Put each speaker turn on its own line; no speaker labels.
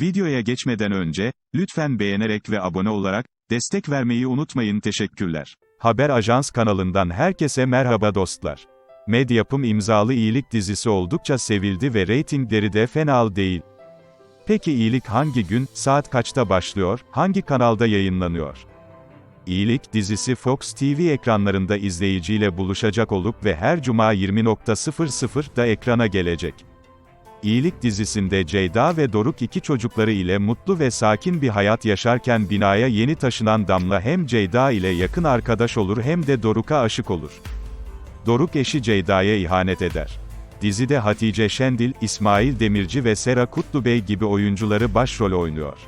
Videoya geçmeden önce, lütfen beğenerek ve abone olarak, destek vermeyi unutmayın teşekkürler.
Haber Ajans kanalından herkese merhaba dostlar. Medyapım imzalı iyilik dizisi oldukça sevildi ve reytingleri de fena değil. Peki iyilik hangi gün, saat kaçta başlıyor, hangi kanalda yayınlanıyor? İyilik dizisi Fox TV ekranlarında izleyiciyle buluşacak olup ve her cuma 20.00'da ekrana gelecek. İyilik dizisinde Ceyda ve Doruk iki çocukları ile mutlu ve sakin bir hayat yaşarken binaya yeni taşınan Damla hem Ceyda ile yakın arkadaş olur hem de Doruk'a aşık olur. Doruk eşi Ceyda'ya ihanet eder. Dizide Hatice Şendil, İsmail Demirci ve Sera Kutlubey gibi oyuncuları başrol oynuyor.